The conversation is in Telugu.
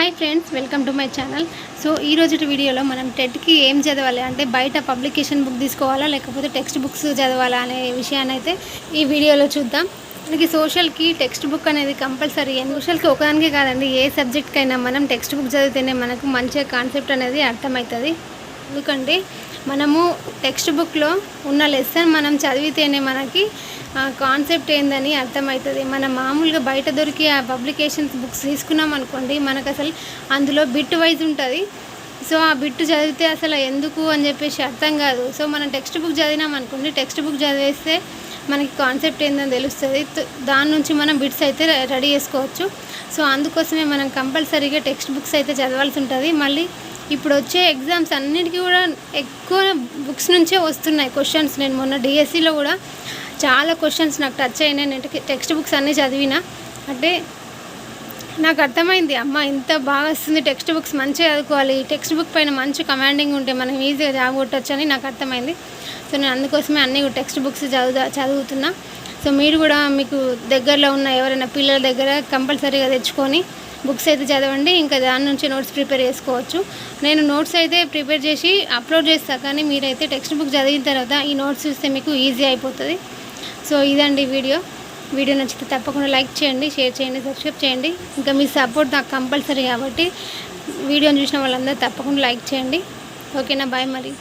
Hi friends welcome to my channel so ఈ రోజు వీడియోలో మనం టెట్కి ఏం చదవాలి? అంటే బయట పబ్లికేషన్ బుక్ తీసుకోవాలా? లేకపోతే టెక్స్ట్ బుక్స్ చదవాలా అనే విషయాన్ని అయితే ఈ వీడియోలో చూద్దాం. మనకి సోషల్కి టెక్స్ట్ బుక్ అనేది కంపల్సరీ సోషల్కి ఒకదానికే కాదండి ఏ సబ్జెక్ట్కైనా మనం టెక్స్ట్ బుక్ చదివితేనే మనకు మంచిగా కాన్సెప్ట్ అనేది అర్థమవుతుంది. ఎందుకంటే మనము టెక్స్ట్ బుక్లో ఉన్న లెసన్ మనం చదివితేనే మనకి కాన్సెప్ట్ ఏందని అర్థమవుతుంది. మనం మామూలుగా బయట దొరికి ఆ పబ్లికేషన్స్ బుక్స్ తీసుకున్నాం అనుకోండి మనకు అసలు అందులో బిట్ వైజ్ ఉంటుంది. సో ఆ బిట్ చదివితే అసలు ఎందుకు అని చెప్పేసి అర్థం కాదు. సో మనం టెక్స్ట్ బుక్ చదివినాం అనుకోండి టెక్స్ట్ బుక్ చదివేస్తే మనకి కాన్సెప్ట్ ఏందని తెలుస్తుంది. దాని నుంచి మనం బిట్స్ అయితే రెడీ చేసుకోవచ్చు. సో అందుకోసమే మనం కంపల్సరీగా టెక్స్ట్ బుక్స్ అయితే చదవాల్సి ఉంటుంది. మళ్ళీ ఇప్పుడు వచ్చే ఎగ్జామ్స్ అన్నిటికీ కూడా ఎక్కువ బుక్స్ నుంచే వస్తున్నాయి. క్వశ్చన్స్ నేను మొన్న డిఎస్సిలో కూడా చాలా క్వశ్చన్స్ నాకు టచ్ అయినాయి. నేను టెక్స్ట్ బుక్స్ అన్నీ చదివిన. అంటే నాకు అర్థమైంది అమ్మ ఇంత బాగా వస్తుంది టెక్స్ట్ బుక్స్ మంచిగా చదువుకోవాలి. టెక్స్ట్ బుక్ పైన మంచి కమాండింగ్ ఉంటే మనం ఈజీగా జాబ్ కొట్టచ్చు అని నాకు అర్థమైంది. సో నేను అందుకోసమే అన్ని టెక్స్ట్ బుక్స్ చదువు చదువుతున్నా. సో మీరు కూడా మీకు దగ్గరలో ఉన్న ఎవరైనా పిల్లల దగ్గర కంపల్సరీగా తెచ్చుకొని బుక్స్ అయితే చదవండి. ఇంకా దాని నుంచి నోట్స్ ప్రిపేర్ చేసుకోవచ్చు. నేను నోట్స్ అయితే ప్రిపేర్ చేసి అప్లోడ్ చేస్తాను కానీ మీరైతే టెక్స్ట్ బుక్ చదివిన తర్వాత ఈ నోట్స్ చూస్తే మీకు ఈజీ అయిపోతుంది. సో ఇదండి వీడియో. వీడియో నచ్చితే తప్పకుండా లైక్ చేయండి షేర్ చేయండి సబ్స్క్రైబ్ చేయండి. ఇంకా మీ సపోర్ట్ నాకు కంపల్సరీ కాబట్టి వీడియోని చూసిన వాళ్ళందరూ తప్పకుండా లైక్ చేయండి. ఓకేనా? బాయ్ మరి.